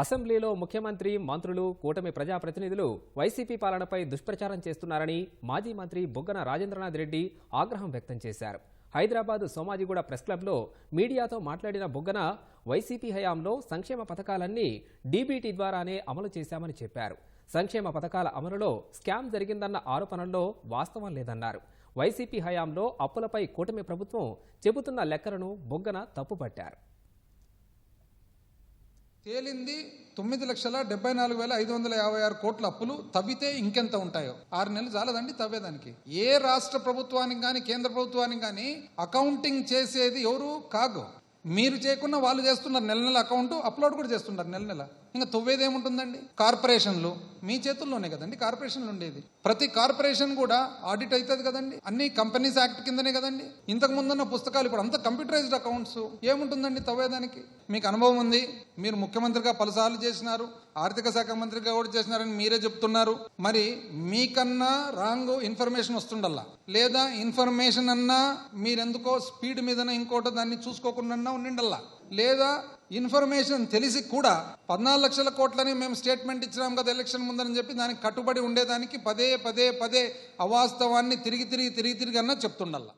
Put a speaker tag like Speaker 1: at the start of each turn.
Speaker 1: అసెంబ్లీలో ముఖ్యమంత్రి మంత్రులు కూటమి ప్రజాప్రతినిధులు వైసీపీ పాలనపై దుష్ప్రచారం చేస్తున్నారని మాజీ మంత్రి బుగ్గన రాజేంద్రనాథ్ రెడ్డి ఆగ్రహం వ్యక్తం చేశారు. హైదరాబాద్ సోమాజిగూడ ప్రెస్ క్లబ్లో మీడియాతో మాట్లాడిన బుగ్గన వైసీపీ హయాంలో సంక్షేమ పథకాలన్నీ డీబీటీ ద్వారానే అమలు చేశామని చెప్పారు. సంక్షేమ పథకాల అమలులో స్కామ్ జరిగిందన్న ఆరోపణల్లో వాస్తవం లేదన్నారు. వైసీపీ హయాంలో అప్పులపై కూటమి ప్రభుత్వం చెబుతున్న లెక్కలను బుగ్గన తప్పుపట్టారు.
Speaker 2: తేలింది తొమ్మిది లక్షల డెబ్బై నాలుగు వేల ఐదు వందల యాభై ఆరు కోట్ల అప్పులు తవ్వితే ఇంకెంత ఉంటాయో? ఆరు నెలలు చాలదండి తవ్వేదానికి. ఏ రాష్ట్ర ప్రభుత్వానికి కానీ కేంద్ర ప్రభుత్వానికి కానీ అకౌంటింగ్ చేసేది ఎవరు? కాగు. మీరు చేయకుండా వాళ్ళు చేస్తున్నారు. నెల నెల అకౌంట్ అప్లోడ్ కూడా చేస్తున్నారు నెల నెల. ఇంకా తవ్వేది ఏముంటుందండి? కార్పొరేషన్లు. మీ చేతుల్లోనే కదండి కార్పొరేషన్లు ఉండేది. ప్రతి కార్పొరేషన్ కూడా ఆడిట్ అవుతుంది కదండి అన్ని కంపెనీస్ యాక్ట్ కిందనే కదండి. ఇంతకు ముందున్న పుస్తకాలు ఇప్పుడు అంత కంప్యూటరైజ్డ్ అకౌంట్స్ ఏముంటుందండి తవ్వేదానికి? మీకు అనుభవం ఉంది మీరు ముఖ్యమంత్రిగా పలుసార్లు చేసినారు ఆర్థిక శాఖ మంత్రిగా కూడా చేసినారని మీరే చెప్తున్నారు. మరి మీకన్నా రాంగ్ ఇన్ఫర్మేషన్ వస్తుండల్లా? లేదా ఇన్ఫర్మేషన్ అన్నా మీరెందుకో స్పీడ్ మీదన ఇంకోట దాన్ని చూసుకోకుండా ఉండిండల్లా? లేదా ఇన్ఫర్మేషన్ తెలిసి కూడా పద్నాలుగు లక్షల కోట్లని మేము స్టేట్మెంట్ ఇచ్చినాం కదా ఎలక్షన్ ముందని చెప్పి దానికి కట్టుబడి ఉండేదానికి పదే పదే పదే అవాస్తవాన్ని తిరిగి తిరిగి తిరిగి తిరిగి అన్నా చెప్తుండల్లా.